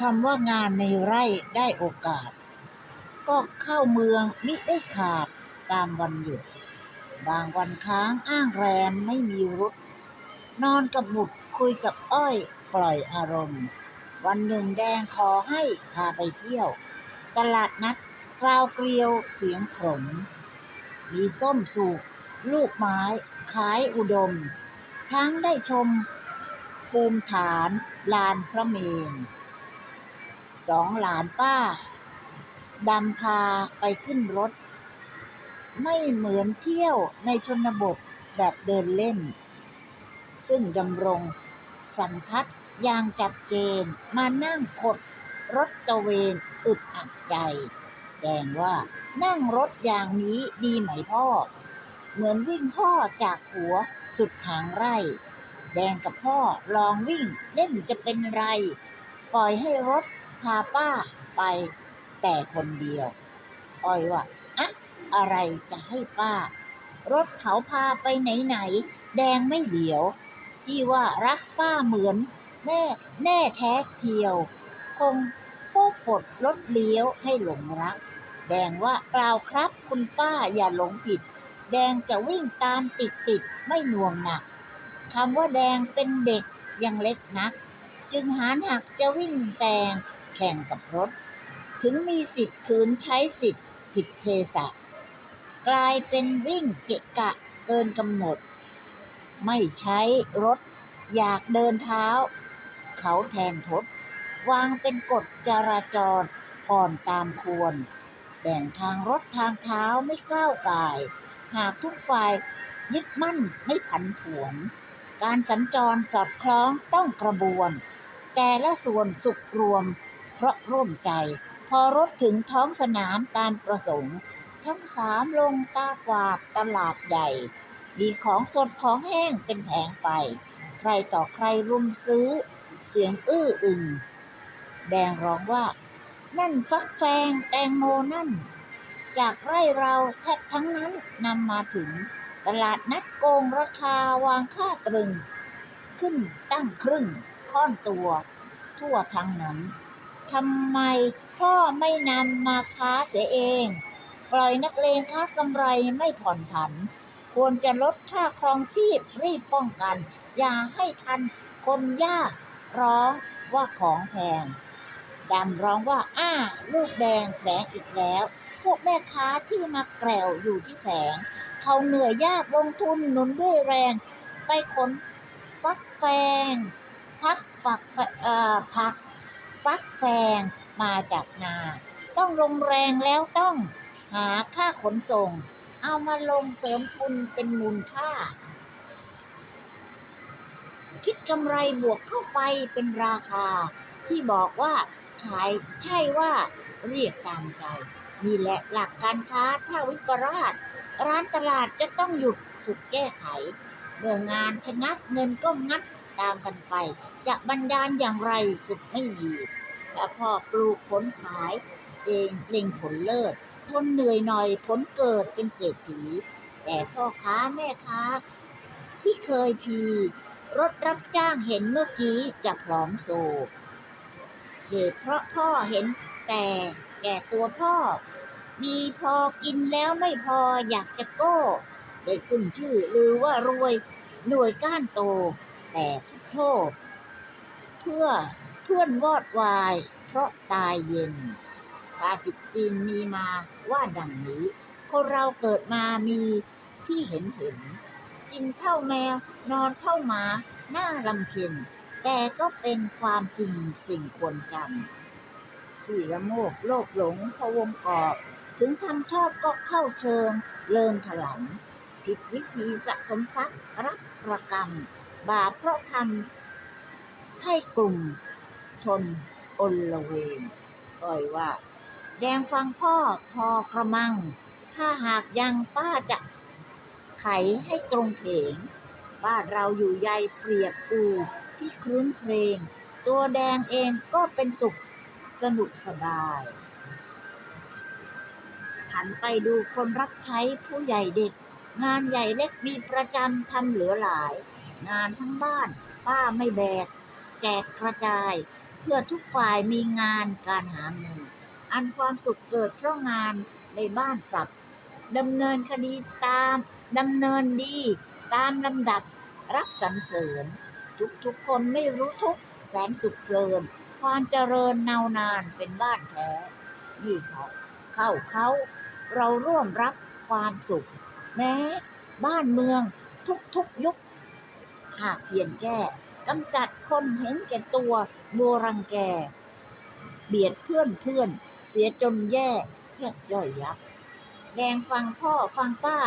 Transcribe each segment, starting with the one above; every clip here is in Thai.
คำว่างานในไร่ได้โอกาส ก็เข้าเมืองมิได้ขาดตามวันหยุด บางวันค้างอ้างแรมไม่มีรุดนอนกับหมุดคุยกับอ้อยปล่อยอารมณ์ วันหนึ่งแดงขอให้พาไปเที่ยว ตลาดนัดกราวเกลียวเสียงขมมีส้มสูกลูกไม้ขายอุดม ทั้งได้ชมภูมิฐานลานพระเมน สองหลานป้าดำพาไปขึ้นรถ ไม่เหมือนเที่ยวในชนบทแบบเดินเล่น ซึ่งดำรง สันทัดอย่างจัดเจนมานั่งขดรถตะเวนอึดอัดใจ แดงว่านั่งรถอย่างนี้ดีไหมพ่อ เหมือนวิ่งพ่อจากหัวสุดหางไร่ แดงกับพ่อลองวิ่งเล่นจะเป็นไร ปล่อยให้รถ พาป้าไปแต่คนเดียว อ้อยว่าอะอะไรจะให้ป้า รถเขาพาไปไหนไหน แดงไม่เดียว ที่ว่ารักป้าเหมือนแม่แน่แท้เทียว คงโป๊ปลดรถเลี้ยวให้หลงรัก แดงว่าเปล่าครับคุณป้าอย่าหลงผิด แดงจะวิ่งตามติดติดไม่น่วงหนักคำว่าแดงเป็นเด็กยังเล็กนัก จึงหานหักจะวิ่งแซง แข่งกับรถ ถึงมีสิทธิ์คืนใช้สิทธิ์ผิดเทศะ กลายเป็นวิ่งเกะกะเกินกำหนด ไม่ใช้รถ อยากเดินเท้า เขาแทนทด วางเป็นกฎจราจรก่อนตามควร แบ่งทางรถทางเท้าไม่ก้าวกาย หากทุกฝ่ายยึดมั่นไม่ผันผวน การสัญจรสอดคล้องต้องกระบวน แต่ละส่วนสุขรวม เพราะร่วมใจ พอรถถึงท้องสนามตามประสงค์ ทั้งสามลงตากวาดตลาดใหญ่ มีของสดของแห้งเป็นแผงไป ใครต่อใครรุมซื้อ เสียงอื้ออึงแดงร้องว่า นั่นฟักแฟงแตงโมนั่น จากไร่เราแทบทั้งนั้นนำมาถึง ตลาดนัดโกงราคาวางค่าตรึง ขึ้นตั้งครึ่งค่อนตัว ทั่วทั้งนั้น ทำไมพ่อไม่นำมาค้าเสียเอง ปล่อยนักเลงค้ากำไรไม่ผ่อนผัน ควรจะลดค่าครองชีพรีบป้องกัน อย่าให้ทันคนยากร้องว่าของแพงดำร้องว่าอ้า ลูกแดงแผลงอีกแล้ว พวกแม่ค้าที่มาแกลวอยู่ที่แผง เขาเหนื่อยยากลงทุนหนุนด้วยแรง ไปขนฟักแฟงพักฝักผัก ฟักแฟงมาจากนา ต้องลงแรงแล้วต้องหาค่าขนส่ง เอามาลงเสริมทุนเป็นมูลค่า คิดกำไรบวกเข้าไปเป็นราคา ที่บอกว่าขายใช่ว่าเรียกตามใจ นี่แหละหลักการค้าถ้าวิปราช ร้านตลาดจะต้องหยุดสุดแก้ไข เมื่องานชะงักเงินก็งัด ตามกันไป จะบันดาลอย่างไรสุดไม่มีถ้าพ่อปลูกผลขายเองเล็งผลเลิศทนเหนื่อยหน่อยผลเกิดเป็นเศรษฐี แต่พ่อค้าแม่ค้า ที่เคยพี รถรับจ้างเห็นเมื่อกี้จะพร้อมโซเหตุเพราะพ่อเห็นแต่แก่ตัวพ่อ มีพอกินแล้วไม่พออยากจะโก้ ได้ขึ้นชื่อหรือว่ารวยหน่วยก้านโต แต่พุทโทษเพื่อเพื่อนวอดวาย เพราะตายเย็นภาษิตจีนมีมาว่าดังนี้ คนเราเกิดมามีที่เห็นเห็น กินข้าวแมวนอนเข้าหมาหน้าลำเค็นแต่ก็เป็นความจริงสิ่งควรจำที่ละโมกโลกหลงพวงกอบถึงทำชอบก็เข้าเชิง เลินถลังผิดวิธีสะสมทรัพย์รักประกรรม บาปเพราะทำให้กลุ่มชนอลละเวงอ่อยว่า แดงฟังพ่อพอกระมัง ถ้าหากยังป้าจะไขให้ตรงเพงบ้านเราอยู่ใยเปรียบปูที่ครื้นเครงตัวแดงเองก็เป็นสุขสนุกสบายหันไปดูคนรับใช้ผู้ใหญ่เด็ก งานใหญ่เล็กมีประจำทำเหลือหลาย งานทั้งบ้าน ป้าไม่แบก แจกกระจาย เพื่อทุกฝ่ายมีงานการหาเงินอันความสุขเกิดเพราะงานในบ้านสับดำเนินคดีตามดำเนินดี ตามลำดับรับสรรเสริญ ทุกทุกๆคนไม่รู้ทุกแสนสุขเพลิน ความเจริญนาวนานเป็นบ้านแท้ นี่เขาเข้าเขา เราร่วมรับความสุข แม้ บ้านเมืองทุกทุกๆยุค หากเพียงแก้กำจัดคนเห็นแก่ตัวบัวรังแก เบียดเพื่อนเพื่อน เสียจนแย่แทบย่อยยับแดงฟังพ่อฟังป้า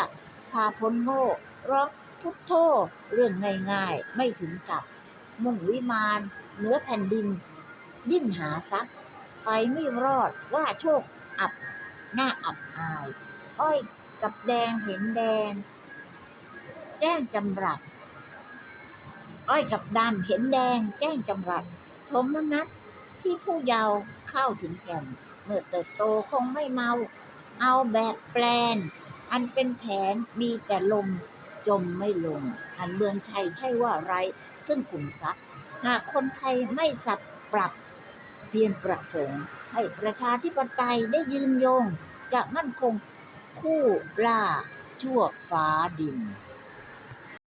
พาพ้นโง่ร้องพุทโธเรื่องง่ายๆ ไม่ถึงกับ มุ่งวิมานเหนือแผ่นดิน ดิ้นหาทรัพย์ไปไม่รอดว่าโชคอับ หน้าอับอาย อ้อยกับแดงเห็นแดง แจ้งจำรัด อ้อยกับดำเห็นแดงแจ้งจำรัด สมนัตที่ผู้เยาว์เข้าถึงแก่น เมื่อเติบโตคงไม่เมา เอาแบบแปลน อันเป็นแผนมีแต่ลมจมไม่ลง อันเมืองไทยใช่ว่าไร ซึ่งกลุ่มทรัพย์หากคนไทยไม่สับปรับเพียรประสงค์ ให้ประชาธิปไตยได้ยืนยง จะมั่นคงคู่ล่าชั่วฟ้าดิน